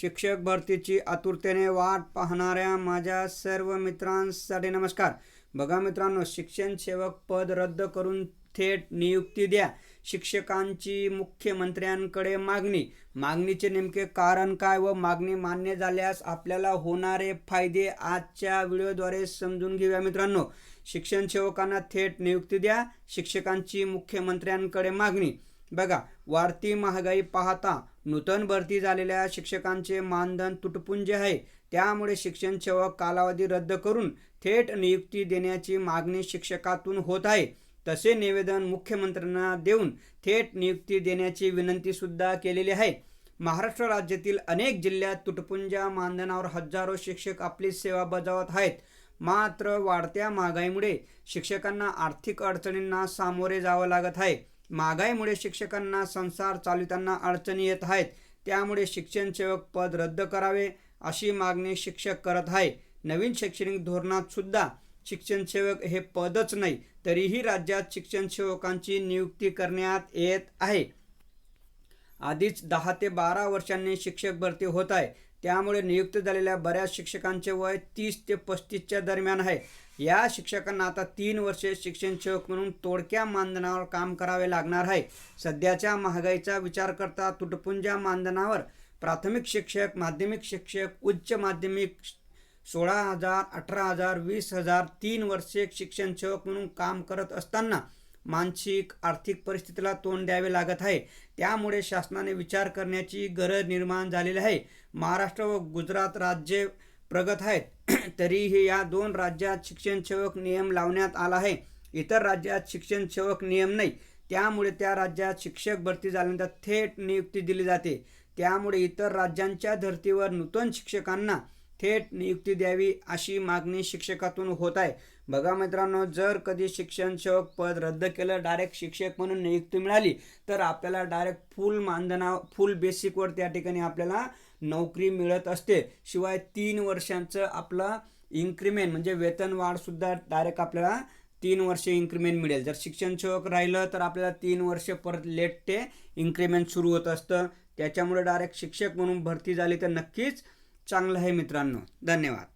शिक्षक भरतीची आतुरतेने वाट पाहणाऱ्या माझ्या सर्व मित्रांसाठी नमस्कार. बघा मित्रांनो शिक्षण सेवक पद रद्द करून थेट नियुक्ती द्या. शिक्षकांची मुख्यमंत्र्यांकडे मागणी. मागणीचे नेमके कारण काय व मागणी मान्य झाल्यास आपल्याला होणारे फायदे आजच्या व्हिडिओद्वारे समजून घेऊया मित्रांनो. शिक्षण सेवकांना थेट नियुक्ती द्या. शिक्षकांची मुख्यमंत्र्यांकडे मागणी. बघा वाढती महागाई पाहता नूतन भरती झालेल्या शिक्षकांचे मानधन तुटपुंजे आहे. त्यामुळे शिक्षण सेवक कालावधी रद्द करून थेट नियुक्ती देण्याची मागणी शिक्षकातून होत आहे. तसे निवेदन मुख्यमंत्र्यांना देऊन थेट नियुक्ती देण्याची विनंतीसुद्धा केलेली आहे. महाराष्ट्र राज्यातील अनेक जिल्ह्यात तुटपुंजा मानधनावर हजारो शिक्षक आपली सेवा बजावत आहेत. मात्र वाढत्या महागाईमुळे शिक्षकांना आर्थिक अडचणींना सामोरे जावं लागत आहे. महागाईमुळे शिक्षकांना संसार चालविताना अडचणी येत आहेत. त्यामुळे शिक्षण सेवक पद रद्द करावे अशी मागणी शिक्षक करत आहे. नवीन शैक्षणिक धोरणात सुद्धा शिक्षण सेवक हे पदच नाही तरीही राज्यात शिक्षण सेवकांची नियुक्ती करण्यात येत आहे. आधीच दहा ते बारा वर्षांनी शिक्षक भरती होत आहे. त्यामुळे नियुक्त झालेल्या बऱ्याच शिक्षकांचे वय तीस ते पस्तीसच्या दरम्यान आहे. या शिक्षकांना आता तीन वर्षे शिक्षण सेवक म्हणून तोडक्या मानधनावर काम करावे लागणार आहे. सध्याच्या महागाईचा विचार करता तुटपुंजा मानधनावर प्राथमिक शिक्षक माध्यमिक शिक्षक उच्च माध्यमिक सोळा हजार अठरा हजार वीस हजार तीन वर्षे शिक्षण सेवक म्हणून काम करत असताना मानसिक आर्थिक परिस्थितीला तोंड द्यावे लागत आहे. त्यामुळे शासनाने विचार करण्याची गरज निर्माण झालेली आहे. महाराष्ट्र व गुजरात राज्ये प्रगत आहेत. तरीही या दोन राज्यात शिक्षण सेवक नियम लावण्यात आला आहे. इतर राज्यात शिक्षण सेवक नियम नाही. त्यामुळे त्या राज्यात शिक्षक भरती झाल्यानंतर थेट नियुक्ती दिली जाते. त्यामुळे इतर राज्यांच्या धर्तीवर नूतन शिक्षकांना थेट नियुक्ती द्यावी अशी मागणी शिक्षकातून होत आहे. बघा मित्रांनो जर कधी शिक्षण सेवक पद रद्द केलं डायरेक्ट शिक्षक म्हणून नियुक्ती मिळाली तर आपल्याला डायरेक्ट फुल मानधना फुल बेसिकवर त्या ठिकाणी आपल्याला नोकरी मिळत असते. शिवाय तीन वर्षांचं आपलं इन्क्रीमेंट म्हणजे वेतन वाढसुद्धा डायरेक्ट आपल्याला तीन वर्ष इन्क्रीमेंट मिळेल. जर शिक्षण सेवक राहिलं तर आपल्याला तीन वर्ष परत लेट ते इन्क्रीमेंट सुरू होत असतं. त्याच्यामुळे डायरेक्ट शिक्षक म्हणून भरती झाली तर नक्कीच चांगलं आहे मित्रांनो. धन्यवाद.